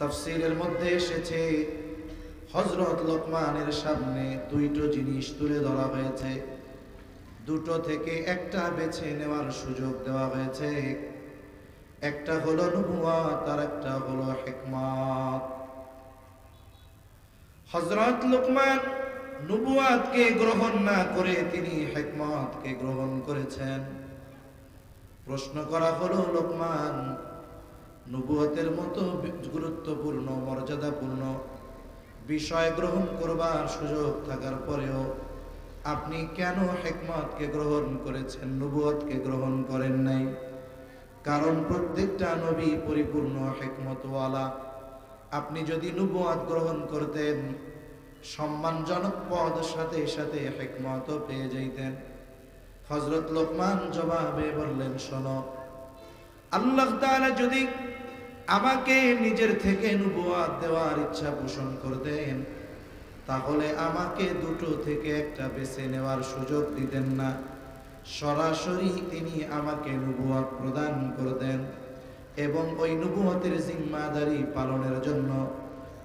তাফসিরের মধ্যে এসেছে হজরত লোকমানের সামনে দুইটো জিনিস তুলে ধরা হয়েছে। দুটো থেকে একটা বেছে নেওয়ার সুযোগ দেওয়া হয়েছে। একটা হলো নবুয়াত আর একটা হলো হেকমত। হজরত লোকমান নবুয়াতকে গ্রহণ না করে তিনি হেকমতকে গ্রহণ করেছেন। প্রশ্ন করা হলো, লোকমান নবুয়তের মতো গুরুত্বপূর্ণ, মর্যাদাপূর্ণ বিষয় গ্রহণ করবার সুযোগ থাকার পরেও আপনি কেন হেকমতকে গ্রহণ করেছেন, নবুয়তকে গ্রহণ করেন নাই? কারণ প্রত্যেকটা নবী পরিপূর্ণ হেকমতওয়ালা। আপনি যদি নবুয়াত গ্রহণ করতেন, সম্মানজনক পদ সাথে সাথে হেকমত পেয়ে যাইতেন। হজরত লোকমান জবাবে বললেন, শোনো, আল্লাহ যদি আমাকে নিজের থেকে নবুয়াত দেওয়ার ইচ্ছা পোষণ করতেন, তাহলে আমাকে দুটো থেকে একটা বেছে নেওয়ার সুযোগ দিতেন না। সরাসরি তিনি আমাকে নবুয়াত প্রদান করতেন এবং ওই নবুয়তের জিম্মাদারি পালনের জন্য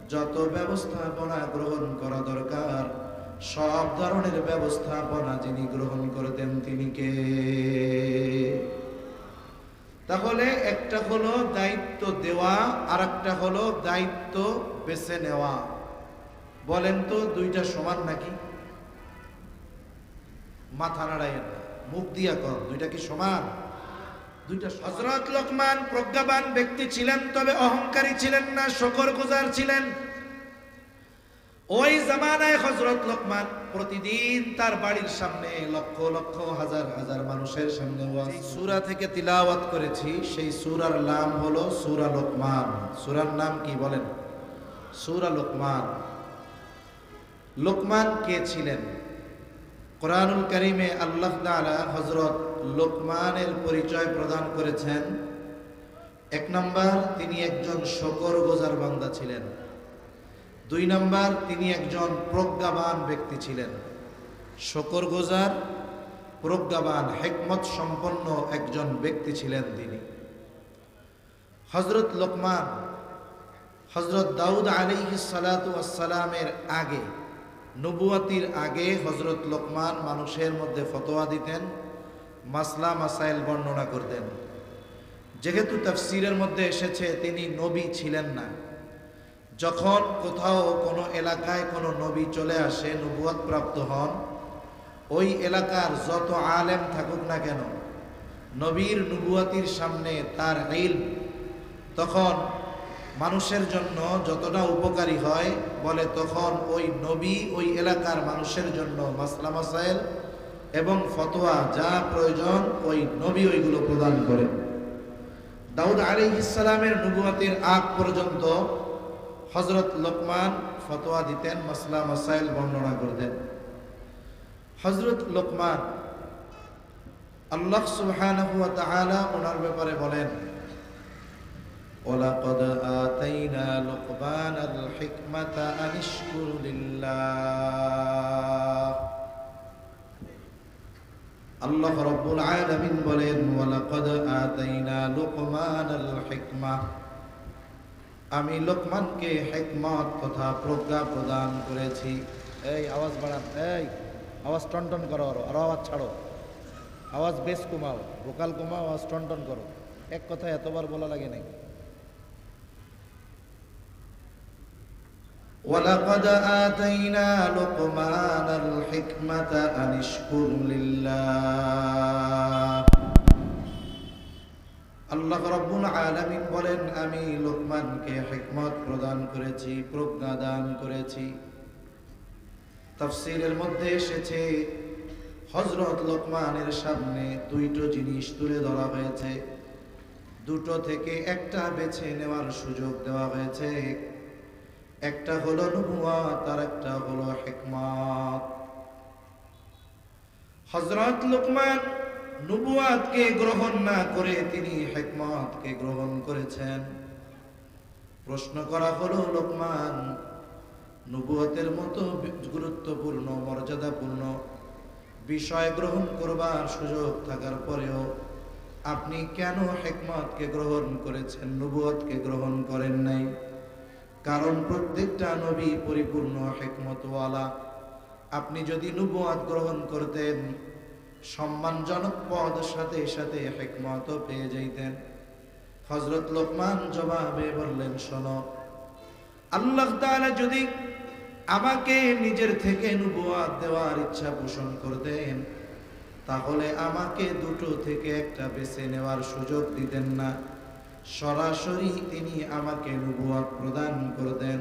যত ব্যবস্থাপনা গ্রহণ করা দরকার, সব ধরনের ব্যবস্থাপনা যিনি গ্রহণ করতেন তিনি কে? তাহলে একটা হলো দায়িত্ব দেওয়া আর একটা হলো দায়িত্ব বেছে নেওয়া। বলেন তো দুইটা সমান নাকি? মাথা নাড়াইয়েন না, মুখ দিয়া কর দুইটা কি সমান? দুইটা হজরত লোকমান প্রজ্ঞাবান ব্যক্তি ছিলেন, তবে অহংকারী ছিলেন না, শকর গুজার ছিলেন। ওই জামানায় হজরত লোকমান প্রতিদিন তার বাড়ির সামনে লক্ষ লক্ষ হাজার হাজার মানুষের সামনে সুরা থেকে তিলাওয়াত করেছি। সেই সুরার নাম হলো সুরা লোকমান। সুরার নাম কি বলেন? সুরা লোকমান। লোকমান কে ছিলেন? কোরআনুল করিমে আল্লাহ তাআলা হজরত লোকমানের পরিচয় প্রদান করেছেন। এক নম্বর তিনি একজন শকর গোজার বান্দা ছিলেন। দুই নম্বর, তিনি একজন প্রজ্ঞাবান ব্যক্তি ছিলেন। শকর গোজার প্রজ্ঞাবান হেকমত সম্পন্ন একজন ব্যক্তি ছিলেন তিনি। হজরত লোকমান হজরত দাউদ আলী সালাতামের আগে, নবুয়াতির আগে হজরত লোকমান মানুষের মধ্যে ফতোয়া দিতেন, মাসলা মাসাইল বর্ণনা করতেন। যেহেতু তফসিরের মধ্যে এসেছে, তিনি নবী ছিলেন না। যখন কোথাও কোনো এলাকায় কোনো নবী চলে আসে নবুয়াত প্রাপ্ত হন, ওই এলাকার যত আলেম থাকুক না কেন, নবীর নবুয়াতির সামনে তার ইল তখন মানুষের জন্য যতটা উপকারী হয় বলে তখন ওই নবী ওই এলাকার মানুষের জন্য মাসলা মাসাইল এবং ফতোয়া যা প্রয়োজন ওই নবী ওইগুলো প্রদান করেন দাউদ আলী ইসলামের নবুয়াতির আগ পর্যন্ত হজরত লোকমান ফতোয়া দিতেন মাসলা মাসাইল বর্ণনা করতেন হজরত লোকমান আল্লাহ সুবহানাহু ওয়া তাআলা ওনার ব্যাপারে বলেন ولقد آتينا لقمان الحكمة أن اشكر لله আল্লাহ রব্বুল আলামিন বলেন ওয়ালাকাদ আতাইনা লুকমানাল হিকমা আমি লোকমানকে হিকমত তথা প্রজ্ঞা প্রদান করেছি এই আওয়াজ বাড়ান এই আওয়াজ টনটন করো আরো আরো আওয়াজ ছাড়ো আওয়াজ বেশ কমাও ভোকাল কমাও আওয়াজ টনটন করো এক কথা এতবার বলা লাগে নাকি ولقد آتينا لقمان الحكمة أن اشكر لله আল্লাহ রব্বুল বলেন, আমি লোকমানকে প্রদান করেছি, প্রজ্ঞা দান করেছি। মধ্যে এসেছে, হযরত লোকমানের সামনে দুইটো জিনিস তুলে ধরা হয়েছে। দুটো থেকে একটা বেছে নেওয়ার সুযোগ দেওয়া হয়েছে। একটা হলো নবুয়াত আর একটা হলো হিকমত। হযরত লোকমান নবুয়াতকে গ্রহণ না করে তিনি হিকমতকে গ্রহণ করেছেন। প্রশ্ন করা হলো, লোকমান নবুয়াতের মতো গুরুত্বপূর্ণ, মর্যাদাপূর্ণ বিষয় গ্রহণ করবার সুযোগ থাকার পরেও আপনি কেন হেকমতকে গ্রহণ করেছেন নবুয়তকে গ্রহণ করেন নাই? কারণ প্রত্যেকটা নবী পরিপূর্ণ হেকমতওয়ালা। আপনি যদি নবুয়াত গ্রহণ করতেন সম্মানজনক পদ সাথে সাথে হেকমত পেয়ে যাইতেন। হজরত লোকমান জবাবে বললেন, শোনো, আল্লাহ তাআলা যদি আমাকে নিজের থেকে নবুয়াত দেওয়ার ইচ্ছা পোষণ করতেন, তাহলে আমাকে দুটো থেকে একটা বেছে নেওয়ার সুযোগ দিতেন না। সরাসরি তিনি আমাকে নবুয়াত প্রদান করতেন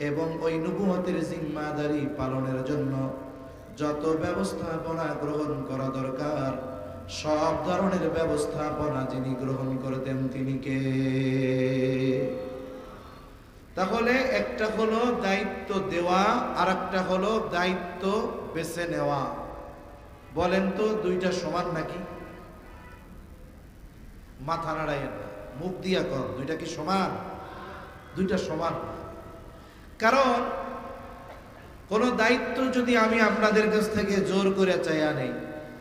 এবং ওই নবুয়তের জিম্মাদারি পালনের জন্য যত ব্যবস্থাপনা গ্রহণ করা দরকার, সব ধরনের ব্যবস্থাপনা যিনি গ্রহণ করতেন তিনি কে? তাহলে একটা হলো দায়িত্ব দেওয়া আর একটা হলো দায়িত্ব বেছে নেওয়া। বলেন তো দুইটা সমান নাকি? মাথা নাড়াইয়ের না, মুখ দিয়া কর দুইটা কি সমান? দুইটা সমান কারণ কোন দায়িত্ব যদি আমি আপনাদের কাছ থেকে জোর করে চাইয়া নেই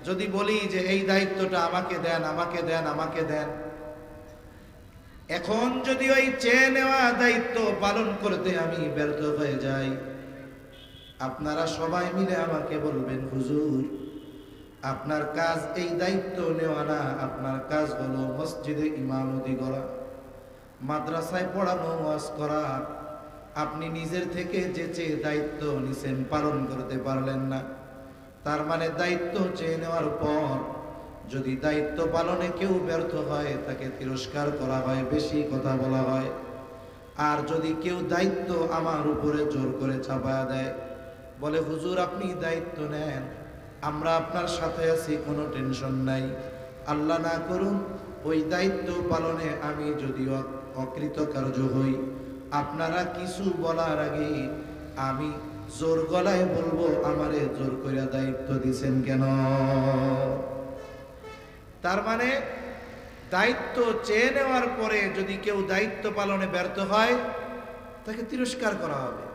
যদি বলি যে এই দায়িত্বটা আমাকে দেন আমাকে দেন আমাকে দেন। এখন যদি ওই চেয়ে নেওয়া দায়িত্ব পালন করতে আমি ব্যর্থ হয়ে যাই, আপনারা সবাই মিলে আমাকে বলবেন, হুজুর, আপনার কাজ এই দায়িত্ব নেওয়া না, আপনার কাজ হলো মসজিদে ইমামতি করা, মাদ্রাসায় পড়ানো ওয়াজ করা আপনি নিজের থেকে যে চেয়ে দায়িত্ব নিছেন পালন করতে পারলেন না। তার মানে দায়িত্ব চেয়ে নেওয়ার পর যদি দায়িত্ব পালনে কেউ ব্যর্থ হয়, তাকে তিরস্কার করা হয়, বেশি কথা বলা হয়। আর যদি কেউ দায়িত্ব আমার উপরে জোর করে চাপায়া দেয়, বলে, হুজুর, আপনি দায়িত্ব নেন, আমরা আপনার সাথে আছি, কোনো টেনশন নাই। আল্লাহ না করুন, ওই দায়িত্ব পালনে আমি যদি অকৃতকার্য হই আপনারা কিছু বলার আগে আমি জোর গলায় বলব, আমারে জোর করে দায়িত্ব দিছেন কেন? তার মানে দায়িত্ব চেয়ে নেওয়ার পরে যদি কেউ দায়িত্ব পালনে ব্যর্থ হয়, তাকে তিরস্কার করা হবে।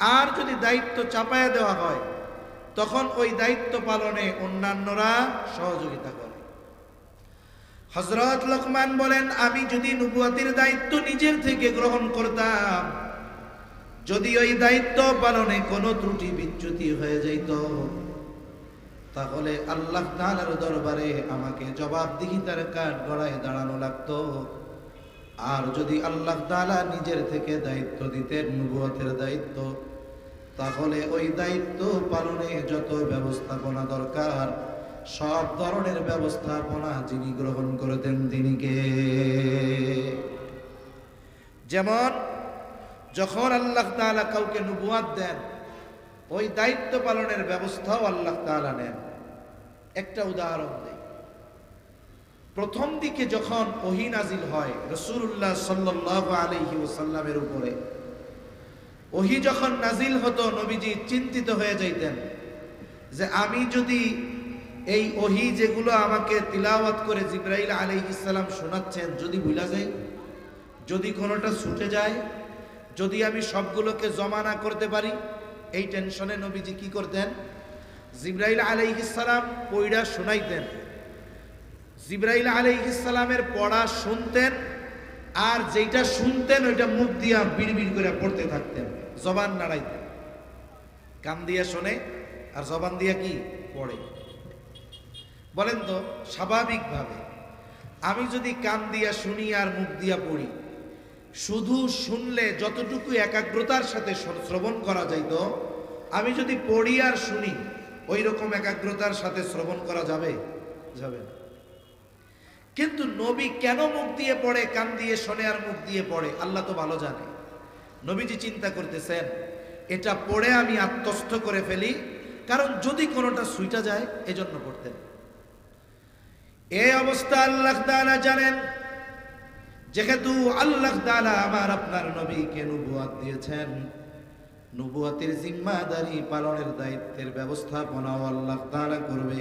আর যদি দায়িত্ব চাপায়া দেওয়া হয়, তখন ওই দায়িত্ব পালনে অন্যান্যরা সহযোগিতা করে। হজরত লকমান বলেন, আমি যদি নবুয়াতির দায়িত্ব নিজের থেকে গ্রহণ করতাম, যদি ওই দায়িত্ব পালনে কোনো ত্রুটি বিচ্যুতি হয়ে যাইত, তাহলে আল্লাহ তাআলার দরবারে আমাকে জবাবদিহিতার কাঠ গড়ায় দাঁড়ানো লাগতো। আর যদি আল্লাহ তাআলা নিজের থেকে দায়িত্ব দিতেন নবুয়তের দায়িত্ব, তাহলে ওই দায়িত্ব পালনে যত ব্যবস্থাপনা দরকার সব ধরনের ব্যবস্থাপনা যিনি গ্রহণ করতেন তিনি কে যেমন, যখন আল্লাহ তাআলা কাউকে নবুয়াত দেন, ওই দায়িত্ব পালনের ব্যবস্থাও আল্লাহ তাআলা নেন। একটা উদাহরণ দেই। প্রথম দিকে যখন ওহি নাজিল হয় রসুল্লাহ সাল্লাহ আলহি ওসাল্লামের উপরে, ওহি যখন নাজিল হতো, নবীজি চিন্তিত হয়ে যাইতেন যে আমি যদি এই ওহি যেগুলো আমাকে তিলাওয়াত করে জিব্রাইল আলী ইসলাম শোনাচ্ছেন, যদি ভুলা যাই যদি কোনোটা ছুটে যায়, যদি আমি সবগুলোকে জমা না করতে পারি, এই টেনশনে নবীজি কি করতেন? জিব্রাইল আলাইহিসালাম পইড়া শোনাইতেন। জিব্রাইল আলাইহিসালামের পড়া শুনতেন, আর যেটা শুনতেন, ওইটা মুখ দিয়া বিড়বিড় করে পড়তে থাকতেন, জবান নাড়াইতেন। কান দিয়া শোনে, আর জবান দিয়া কি? পড়ে। বলেন তো, স্বাভাবিকভাবে। আমি যদি কান দিয়া শুনি আর মুখ দিয়া পড়ি, শুধু শুনলে যতটুকু একাগ্রতার সাথে শ্রবণ করা যাইত, আমি যদি পড়ি আর শুনি ওই রকম একাগ্রতার সাথে শ্রবণ করা যাবে? যাবে না। কিন্তু নবী কেন মুখ দিয়ে পড়ে, কান দিয়ে শোনে আর মুখ দিয়ে পড়ে? আল্লাহ তো ভালো জানে। নবীজি চিন্তা করতেছেন, এটা পড়ে আমি আত্মস্থ করে ফেলি, কারণ যদি কোনোটা সুইটা যায়, এজন্য পড়তেন। এই অবস্থা আল্লাহ তাআলা জানেন, যেহেতু আল্লাহ তাআলা আমার আপনার নবীকে নবুয়াত দিয়েছেন নবুয়াতের জিম্মাদারি পালনের দায়িত্বের ব্যবস্থাপনাও আল্লাহ তাআলা করবে।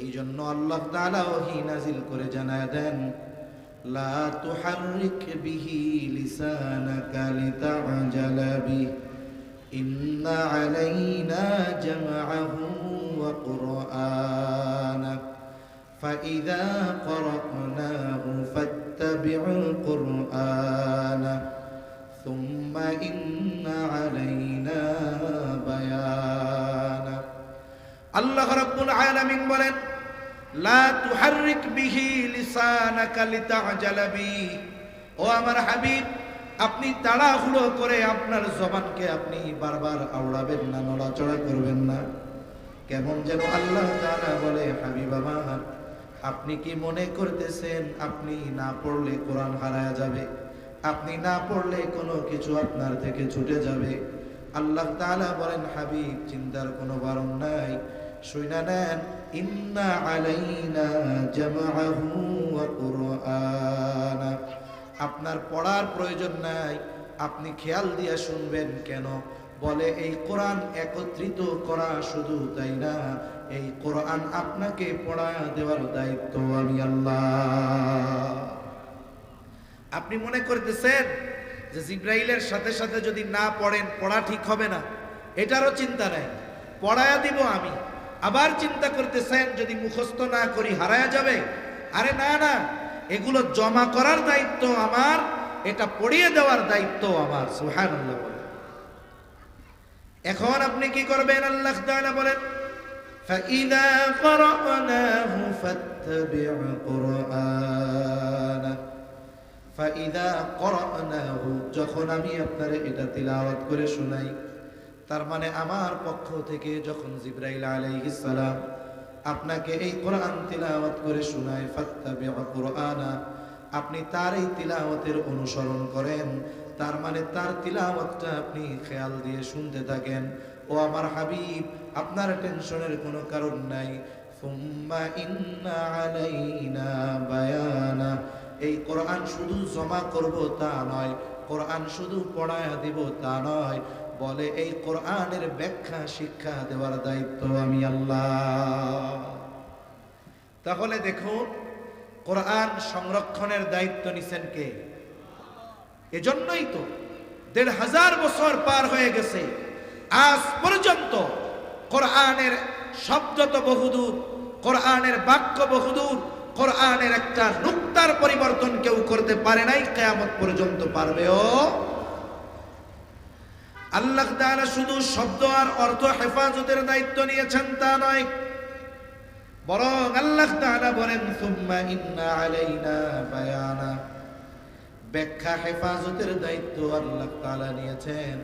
এই জন্য আল্লাহ তাআলা ওহী নাজিল করে জানায় দেন, লা তুহাররিক বিহি লিসানাকা লিতা'জালা বিহি, ইন্না আলাইনা জামআহু ওয়া فإذا قرأناه فاتبع القرآن ثم إن علينا بيانا الله رب العالمين বলেন لا تحرك به لسانك لتعجل به ও আমার হাবিব আপনি তাড়াহুড়ো করে আপনার জবানকে আপনি বারবার আওড়াবেন না নড়াচড়া করবেন না কেমন যেন আল্লাহ তারা বলে হাবিব আমার আপনি কি মনে করতেছেন আপনি না পড়লে কোরআন হারায়া যাবে? আপনি না পড়লে কোনো কিছু আপনার থেকে ছুটে যাবে। আল্লাহ তাআলা বলেন, হাবিব, চিন্তার কোনো বারণ নাই। শুইনা নেন, ইন্না আলাইনা কুরআনা। আপনার পড়ার প্রয়োজন নাই। আপনি খেয়াল দিয়ে শুনবেন কেন? বলে, এই কোরআন একত্রিত করা শুধু তাই না এই কোরআন আপনাকে পড়া দেওয়ার দায়িত্ব আমি আল্লাহ। আপনি মনে করতেছেন যে জিব্রাইলের সাথে সাথে যদি না পড়েন, পড়া ঠিক হবে না? এটারও চিন্তা নাই। পড়ায়া দিব আমি। আবার চিন্তা করতেছেন যদি মুখস্থ না করি, হারায়া যাবে? আরে না না। এগুলো জমা করার দায়িত্ব আমার, এটা পড়িয়ে দেওয়ার দায়িত্ব আমার। সুবহানাল্লাহ বলেন। এখন আপনি কি করবেন? আল্লাহ বলেন فإذا قرأناه فاتبع قرآنه ফাইদা করানাহু যখন আমি আপনার এটা তিলাওয়াত করে শোনাই তার মানে আমার পক্ষ থেকে যখন জিব্রাইল আলাইহিস সালাম আপনাকে এই কোরআন তিলাওয়াত করে শোনায় ফাত্তাবিউ কুরআনা আপনি তার এই তিলাওয়াতের অনুসরণ করেন তার মানে তার তিলাওয়াতটা আপনি খেয়াল দিয়ে শুনতে থাকেন ও আমার হাবিব আপনার টেনশনের কোনো কারণ নাই। ফুম্মা ইন্না আলাইনা বায়ানা। এই কোরআন শুধু জমা করব তা নয়, কোরআন শুধু পড়ায়া দিব তা নয়। বলে এই কোরআনের ব্যাখ্যা শিক্ষা দেওয়ার দায়িত্ব আমি আল্লাহ। তাহলে দেখুন, কোরআন সংরক্ষণের দায়িত্ব নিছেন কে? এজন্যই তো দেড় হাজার বছর পার হয়ে গেছে। আজ পর্যন্ত কোরআনের শব্দ তো বহুদূর, কোরআনের বাক্য বহুদূর, কোরআনের একটা নুক্তার পরিবর্তন কেউ করতে পারে নাই, কেয়ামত পর্যন্ত পারবেও। আল্লাহ তাআলা শুধু শব্দ আর অর্থ হেফাজতের দায়িত্ব নিয়েছেন তা নয়, বরং আল্লাহ তাআলা বলেন, সুম্মা ইন্না আলাইনা বায়ানা। ব্যাখ্যা হেফাজতের দায়িত্ব আল্লাহ তাআলা নিয়েছেন।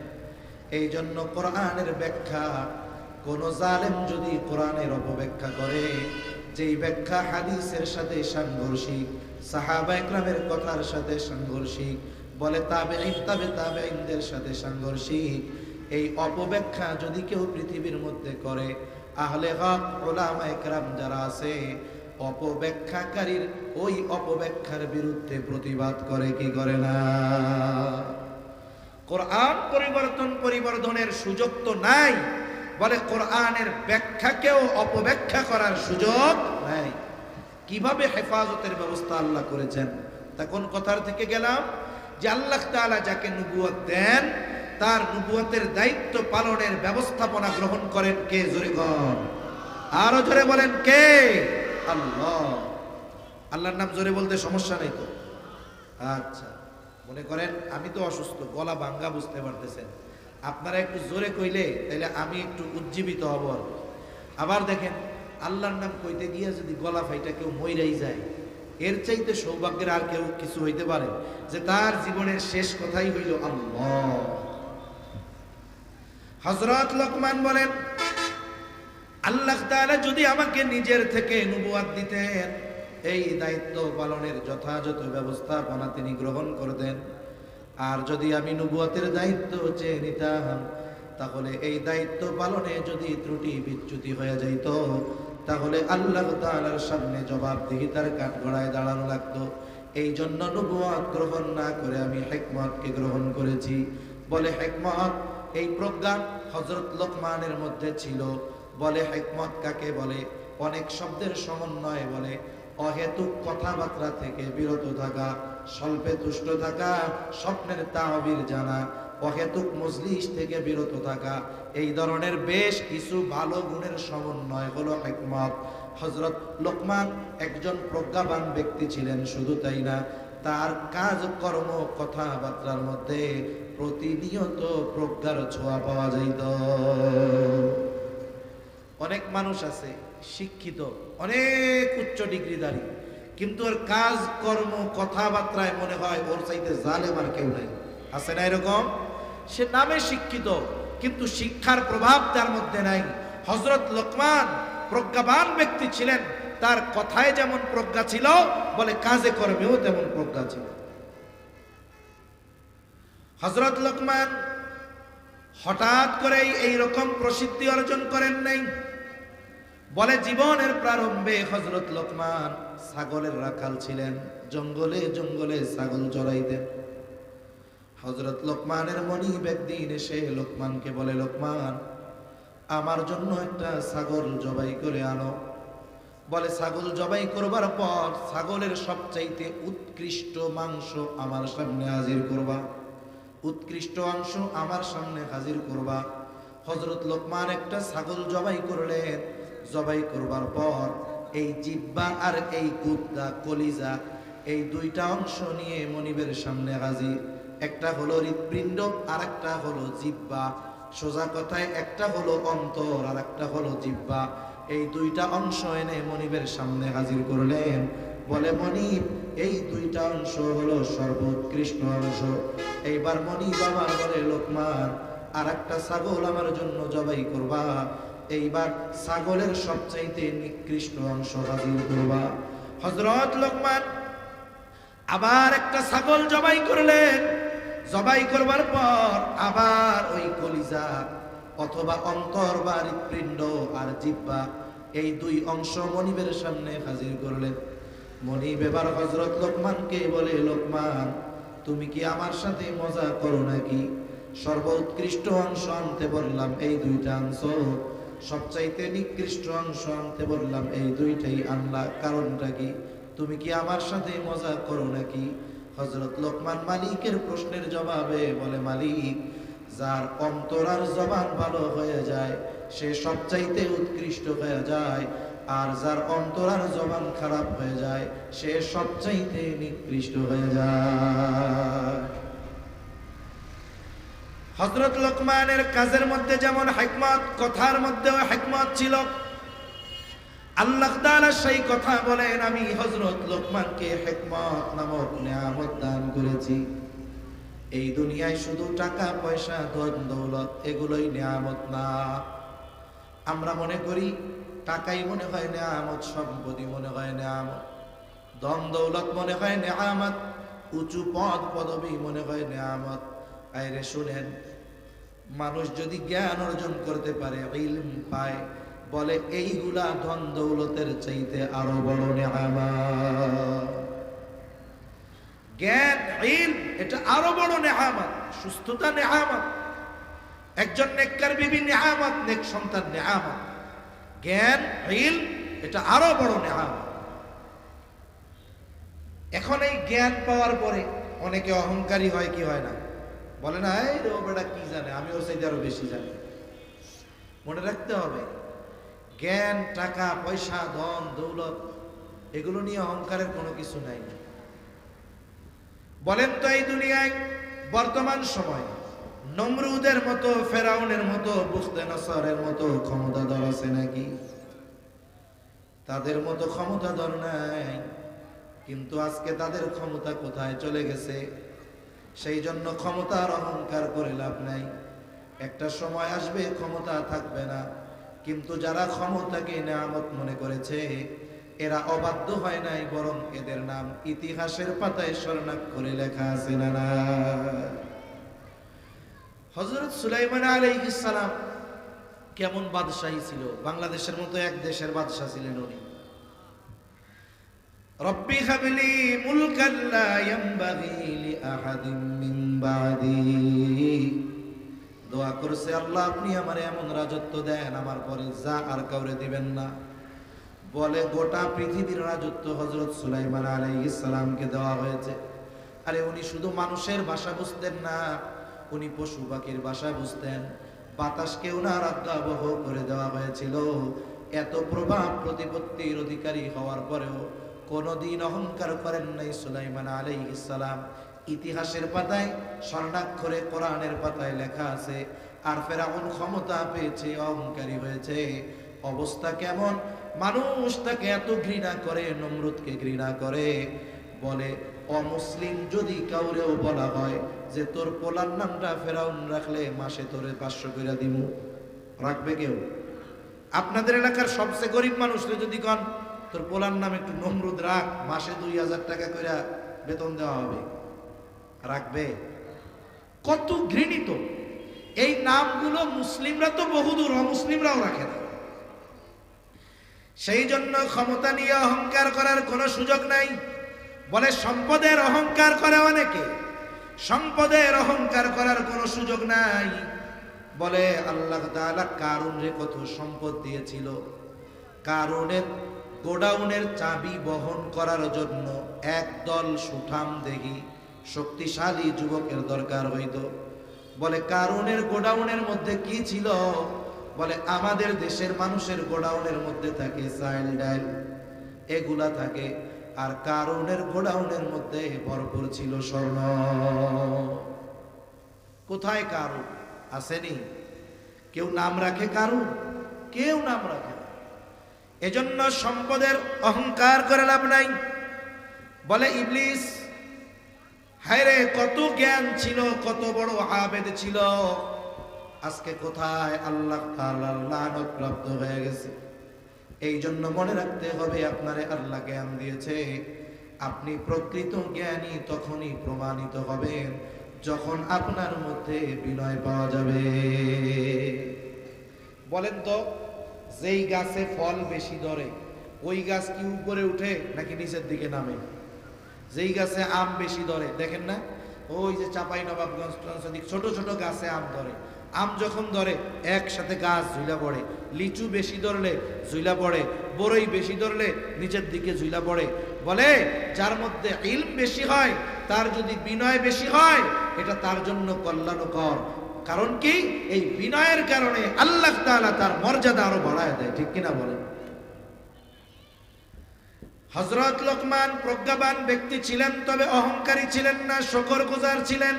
এই জন্য কোরআনের ব্যাখ্যা কোন জালেম যদি কোরআনের অপব্যাখ্যা করে, যেই ব্যাখ্যা হাদিসের সাথে সাংঘর্ষিক, সাহাবা একরামের কথার সাথে সাংঘর্ষিক, বলে তাবে তাবে তাবে ইনদের সাথে সাংঘর্ষিক, এই অপব্যাখ্যা যদি কেউ পৃথিবীর মধ্যে করে, আহলে হক ওলামা একরাম যারা আছে, অপব্যাখ্যাকারীর ওই অপব্যাখ্যার বিরুদ্ধে প্রতিবাদ করে কি করে না? কোরআন পরিবর্তন, পরিবর্তনের সুযোগ তো নাই। বলে, কোরআনের ব্যাখ্যাকেও অপব্যাখ্যা করার সুযোগ নাই। কীভাবে হেফাজতের ব্যবস্থা আল্লাহ করেছেন? তা কোন কথার থেকে গেলাম? যে আল্লাহ তাআলা যাকে নবুয়ত দেন, তার নবুয়তের দায়িত্ব পালনের ব্যবস্থাপনা গ্রহণ করেন কে? জোরে আরও জোরে বলেন কে? আল্লাহ। আল্লাহর নাম জোরে বলতে সমস্যা নেই তো? আচ্ছা মনে করেন আমি তো অসুস্থ, গলা ভাঙ্গা বুঝতে পারতেছেন। আপনারা একটু জোরে কইলে তাহলে আমি একটু উজ্জীবিত হব আবার দেখেন, আল্লাহর নাম কইতে গিয়ে যদি গলা ফাইটা কেউ মইরাই যায়, এর চাইতে সৌভাগ্যের আর কেউ কিছু হইতে পারে? যে তার জীবনের শেষ কথাই হইল আল্লাহ। হজরত লোকমান বলেন, আল্লাহ তাআলা যদি আমাকে নিজের থেকে নবুয়াত দিতেন, এই দায়িত্ব পালনের যথাযথ ব্যবস্থাপনা তিনি গ্রহণ করতেন। আর যদি আমি নবুয়াতের দায়িত্ব চেয়ে নিতাম, তাহলে এই দায়িত্ব পালনে যদি ত্রুটি বিচ্যুতি হয়ে যাইত, তাহলে আল্লাহ তাআলার সামনে জবাবদিহিতার কাঠগড়ায় দাঁড়ানো লাগতো। এই জন্য নবুয়াত গ্রহণ না করে আমি হেকমতকে গ্রহণ করেছি। বলে হেকমত, এই প্রজ্ঞান হজরত লোকমানের মধ্যে ছিল। বলে হেকমত কাকে বলে? অনেক শব্দের সমন্বয় বলে, অহেতুক কথাবার্তা থেকে বিরত থাকা। স্বল্পে তুষ্ট থাকা, স্বপ্নের তাহবির জানা, অহেতুক মজলিস থেকে বিরত থাকা। এই ধরনের বেশ কিছু ভালো গুণের সমন্বয় হলো হেকমত। হজরত লোকমান একজন প্রজ্ঞাবান ব্যক্তি ছিলেন, শুধু তাই না, তার কাজ, কর্ম, কথাবার্তার মধ্যে প্রতিনিয়ত প্রজ্ঞার ছোঁয়া পাওয়া যাইত। অনেক মানুষ আছে, শিক্ষিত, অনেক উচ্চ ডিগ্রিধারী। কিন্তু ওর কাজ, কর্ম, কথাবার্তায় মনে হয় ওর চাইতে জালেম আর কেউ নাই। আছে না এরকম? সে নামে শিক্ষিত, কিন্তু শিক্ষার প্রভাব তার মধ্যে নাই। হজরত লোকমান প্রজ্ঞাবান ব্যক্তি ছিলেন, তার কথায় যেমন প্রজ্ঞা ছিল, বলে কাজে কর্মেও তেমন প্রজ্ঞা ছিল। হজরত লোকমান হঠাৎ করেই এই রকম প্রসিদ্ধি অর্জন করেন নাই। বলে জীবনের প্রারম্ভে হজরত লোকমান ছাগলের রাখাল ছিলেন, জঙ্গলে জঙ্গলে ছাগল চড়াইতেন হজরত লোকমানের মনি একদিন এসে লোকমানকে বলে, লোকমান, আমার জন্য একটা ছাগল জবাই করে আনো। বলে, ছাগল জবাই করবার পর ছাগলের সবচাইতে উৎকৃষ্ট মাংস আমার সামনে হাজির করবা। উৎকৃষ্ট অংশ আমার সামনে হাজির করবা। হজরত লোকমান একটা ছাগল জবাই করলেন। জবাই করবার পর এই জিব্বা আর এই কুদ্দা কলিজা, এই দুইটা অংশ নিয়ে মনিবের সামনে হাজির একটা হলো হৃৎপিণ্ড আর একটা হলো জিব্বা। সোজা কথায় একটা হলো অন্তর আর একটা হলো জিব্বা। এই দুইটা অংশ এনে মনিবের সামনে হাজির করলেন। বলে, মনিব, এই দুইটা অংশ হলো সর্বোৎকৃষ্ট অংশ। এইবার মনিব আবার বলে, লোকমান আর একটা ছাগল আমার জন্য জবাই করবা। এইবার ছাগলের সবচাইতে নিকৃষ্ট অংশ হাজির করবা। হজরত লোকমান আবার একটা ছাগল জবাই করলেন। জবাই করবার পর আবার ওই কলিজা অথবা অন্তর বা হৃৎপিণ্ড আর জিব্বা এই দুই অংশ মনিবের সামনে হাজির করলেন। মনিব এবার হজরত লোকমানকে বলে, লোকমান, তুমি কি আমার সাথে মজা করো নাকি? সর্বোৎকৃষ্ট অংশ আনতে বললাম, এই দুইটা অংশ সবচাইতে নিকৃষ্ট অংশ আনতে বললাম, এই দুইটাই আনলা, কারণটা কি? তুমি কি আমার সাথে মজা করো নাকি? হজরত লোকমান মালিকের প্রশ্নের জবাবে বলে, মালিক, যার অন্তরার জবান ভালো হয়ে যায়, সে সবচাইতে উৎকৃষ্ট হয়ে যায়, আর যার অন্তরার জবান খারাপ হয়ে যায়, সে সবচাইতে নিকৃষ্ট হয়ে যায়। হজরত লোকমানের কাজের মধ্যে যেমন হেকমত কথার মধ্যেও হেকমত ছিল। আল্লাহ সেই কথা বলেন, আমি হজরত লোকমানকে হেকমত নামক নিয়ামত দান করেছি। এই দুনিয়ায় শুধু টাকা, পয়সা, ধন, দৌলত, এগুলোই নিয়ামত না। আমরা মনে করি, টাকাই মনে হয় নেয়ামত সম্পত্তি মনে হয় নেয়ামত। দম দৌলত মনে হয় নেয়ামত, উঁচু পদ, পদবী মনে হয় নেয়ামত। আইরে শুনেন, মানুষ যদি জ্ঞান অর্জন করতে পারে, ইলম পায়, বলে এইগুলা ধন দৌলতের চাইতে আরও বড় নেয়ামত। জ্ঞান, ইলম, এটা আরও বড় নেহামত সুস্থতা নেহামত একজন নেককার বিবি নেহামত নেক সন্তান নেহামত জ্ঞান, ইলম, এটা আরও বড় নেহামত এখন এই জ্ঞান পাওয়ার পরে অনেকে অহংকারী হয়, কি হয় না? বলে না, এই রে ও বেটা কি জানে? আমি ওর চাইতে আরও বেশি জানি। মনে রাখতে হবে, জ্ঞান, টাকা, পয়সা, ধন, দৌলত, এগুলো নিয়ে অহংকারের কোনো কিছু নাই। বলেন তো এই দুনিয়ায় বর্তমান সময় নমরুদের মতো, ফেরাউনের মতো বুঝতে নসরের মতো ক্ষমতাধর আছে নাকি? তাদের মতো ক্ষমতাধর নাই, কিন্তু আজকে তাদের ক্ষমতা কোথায় চলে গেছে? সেই জন্য ক্ষমতার অহংকার করে লাভ নাই। একটা সময় আসবে ক্ষমতা থাকবে না। কিন্তু যারা ক্ষমতাকে নেয়ামত মনে করেছে, এরা অবাধ্য হয় নাই, বরং এদের নাম ইতিহাসের পাতায় স্বর্ণাক্ষরে লেখা আছে না না। হজরত সুলাইমান আলাইহিস সালাম কেমন বাদশাহী ছিল? বাংলাদেশের মতো এক দেশের বাদশাহ ছিলেন উনি। রব্বি হাবলি মুলকান লা ইয়ানবাগি লিআহাদিন মিন বাদি। দোয়া করছে, আল্লাহ, আপনি আমার এমন রাজত্ব দেন, আমার পরে যা আর কাউরে দিবেন না। বলে, গোটা পৃথিবীর রাজত্ব হজরত সুলাইমান আলাইহিস ইসলামকে দেওয়া হয়েছে। আরে, উনি শুধু মানুষের ভাষা বুঝতেন না, উনি পশু পাখির ভাষা বুঝতেন। বাতাসকে ওনার আজ্ঞাবহ করে দেওয়া হয়েছিল। এত প্রভাব প্রতিপত্তির অধিকারী হওয়ার পরেও কোনোদিন অহংকার করেন নাই সুলাইমান আলাইহিস সালাম। ইতিহাসের পাতায়, স্বর্ণাক্ষরে কোরআনের পাতায় লেখা আছে, আর ফেরাউন ক্ষমতা পেয়েছে, অহংকারী হয়েছে। অবস্থা কেমন? মানুষ তাকে এত ঘৃণা করে, নমরুদকে ঘৃণা করে। বলে, অমুসলিম যদি কাউরেও বলা হয় যে তোর পোলার নামটা ফেরাউন রাখলে মাসে তোরে পাঁচশো করে দিমু। রাখবে কেউ? আপনাদের এলাকার সবচেয়ে গরিব মানুষরে যদি কন তোর পোলার নাম একটু নমরুদ রাখ, মাসে দুই হাজার টাকা করে বেতন দেওয়া হবে। রাখবে? কত ঘৃণিত। এই নামগুলো মুসলিমরা তো বহুদূর অমুসলিমরাও রাখে না। সেই জন্য ক্ষমতা নিয়ে অহংকার করার কোনো সুযোগ নাই। বলে সম্পদের অহংকার করে অনেকে। সম্পদের অহংকার করার কোনো সুযোগ নাই। বলে আল্লাহ তাআলা কারুনরে কত সম্পদ দিয়েছিল। কারুনের গোডাউনের চাবি বহন করার জন্য একদল সুঠাম দেখি শক্তিশালী যুবকের দরকার হইতো। বলে, কারুনের গোডাউনের মধ্যে কি ছিল? বলে, আমাদের দেশের মানুষের গোডাউনের মধ্যে থাকে চাইল ডাইল। এগুলা থাকে, আর কারণের গোডাউনের মধ্যে ভরপুর ছিল স্বর্ণ। কোথায় কারু? আসেনি? কেউ নাম রাখে কারু? কেউ নাম রাখে এজন্য সম্পদের অহংকার করে লাভ নাই। বলে ইবলিস, হায়রে, কত জ্ঞান ছিল, কত বড় আবেদ ছিল। আজকে কোথায় আল্লাহ লানত প্রাপ্ত হয়ে গেছে? এই জন্য মনে রাখতে হবে, আপনারে আল্লাহ জ্ঞান দিয়েছে। আপনি প্রকৃত জ্ঞানী, তখনই প্রমাণিত হবেন যখন আপনার মধ্যে বিনয় পাওয়া যাবে। বলেন তো যেই গাছে ফল বেশি ধরে, ওই গাছ কি উপরে উঠে নাকি নিচের দিকে নামে? যেই গাছে আম বেশি ধরে, দেখেন না? ওই যে চাপাই নবাবগঞ্জ ছোট ছোট গাছে আম ধরে। আম যখন ধরে, একসাথে গাছ ঝুলা পড়ে। লিচু বেশি ধরলে ঝুলা পড়ে বড়ই বেশি ধরলে নিচের দিকে ঝুলা পড়ে। বলে, যার মধ্যে ইলম বেশি হয়, তার যদি বিনয় বেশি হয়, এটা তার জন্য কল্যাণকর। কারণ কি? এই বিনয়ের কারণে আল্লাহ তাআলা তার মর্যাদা আরও বাড়ায় দেয়, ঠিক কিনা বলেন? হজরত লোকমান প্রজ্ঞাবান ব্যক্তি ছিলেন, তবে অহংকারী ছিলেন না শকর গুজার ছিলেন।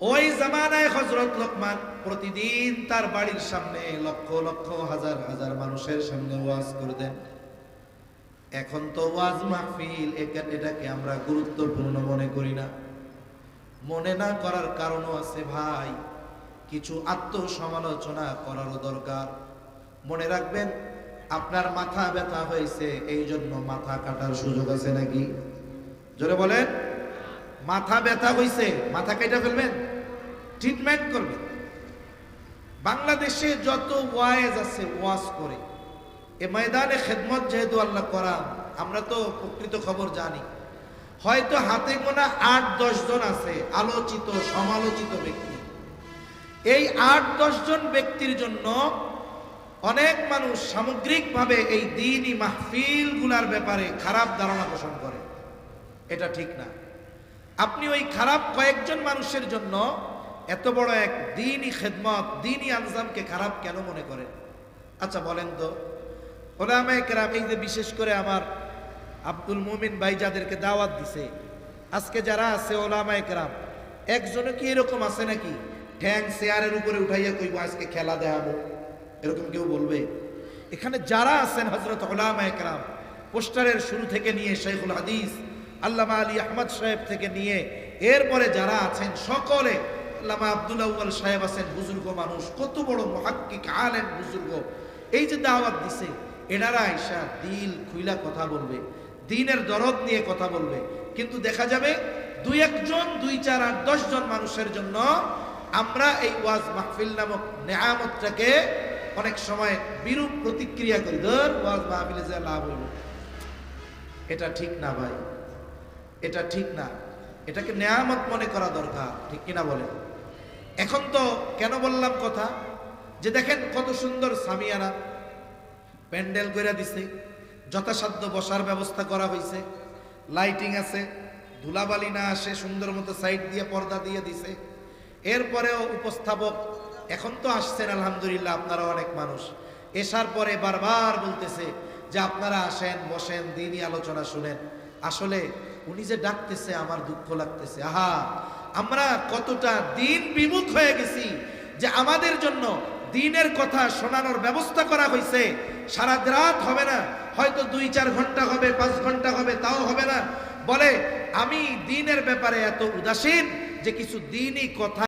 ওই জামানায় হজরত লোকমান প্রতিদিন তার বাড়ির সামনে লক্ষ লক্ষ, হাজার হাজার মানুষের সামনে ওয়াজ করতেন। এখন তো ওয়াজ মাহফিল এটাকে আমরা গুরুত্বপূর্ণ মনে করি না। মনে না করার কারণও আছে ভাই। কিছু আত্মসমালোচনা করারও দরকার। মনে রাখবেন, আপনার মাথা ব্যথা হয়েছে এই জন্য মাথা কাটার সুযোগ আছে নাকি? জোরে বলেন। মাথা ব্যথা হয়েছে, মাথা কেটে ফেলবেন ট্রিটমেন্ট করবেন। বাংলাদেশে যত ওয়াইজ আছে, ওয়াজ করে। এ ময়দানে খেদমত যেহেতু আল্লাহ করা আমরা তো প্রকৃত খবর জানি। হয়তো হাতে গোনা আট জন আছে, আলোচিত, সমালোচিত ব্যক্তি। এই আট জন ব্যক্তির জন্য অনেক মানুষ সামগ্রিকভাবে এই দিনই মাহফিলগুলার ব্যাপারে খারাপ ধারণা পোষণ করে। এটা ঠিক না। আপনি ওই খারাপ কয়েকজন মানুষের জন্য এত বড় এক দিনই খেদমত, দিনই আনজামকে খারাপ কেন মনে করেন? আচ্ছা বলেন তো। ওলামায়ে কেরাম, এই যে বিশেষ করে আমার আব্দুল মুমিন ভাই যাদেরকে দাওয়াত দিছে। আজকে যারা আছে ওলামায়ে কেরাম একজনও কি এরকম আছে নাকি? ঠ্যাং চেয়ারের উপরে উঠাইয়া কইব, আজকে খেলা দেখাবো। এরকম কেউ বলবে? এখানে যারা আছেন হজরত ওলামায়ে কেরাম, পোস্টারের শুরু থেকে নিয়ে শেখুল হাদিস, আল্লামা আলী আহমদ সাহেব থেকে নিয়ে, এরপরে যারা আছেন সকলে, আল্লামা আব্দুল্লাহ সাহেব আছেন, বুজুর্গ মানুষ, কত বড় মহাক্কিক আলেন বুজুর্গ। এই যে দাওয়াত দিছে, এনারা আইসা দিল খুইলা কথা বলবে। দিনের দরদ নিয়ে কথা বলবে। কিন্তু দেখা যাবে দুই একজন, দুই চার আট দশ জন মানুষের জন্য আমরা এই ওয়াজ মাহফিল নামক নেয়ামতটাকে অনেক সময় বিরূপ প্রতিক্রিয়া করি। ধর, ওয়াজ মাহফিলে যে লাভ হইল। এটা ঠিক না ভাই। এটা ঠিক না। এটাকে নেয়ামত মনে করা দরকার। ঠিক কিনা বলেন? এখন তো কেন বললাম কথা? যে দেখেন কত সুন্দর সামিয়ানা। প্যান্ডেল করে দিছে। যথাসাধ্য বসার ব্যবস্থা করা হয়েছে। লাইটিং আছে, ধুলাবালি না আসে, সুন্দর মতো সাইড দিয়ে পর্দা দিয়ে দিছে। এরপরেও উপস্থাপক, এখন তো আসছেন আলহামদুলিল্লাহ আপনারা অনেক মানুষ। এসার পরে বারবার বলতেছে যে আপনারা আসেন, বসেন, দিনই আলোচনা শুনেন। আসলে উনি যে ডাকতেছে, আমার দুঃখ লাগতেছে। আহা, আমরা কতটা দিন বিমুখ হয়ে গেছি যে আমাদের জন্য দিনের কথা শোনানোর ব্যবস্থা করা হয়েছে। সারা রাত হবে না হয়তো দুই, চার ঘণ্টা হবে, পাঁচ ঘণ্টা হবে, তাও হবে না। বলে, আমি দিনের ব্যাপারে এত উদাসীন যে কিছু দিনই কথা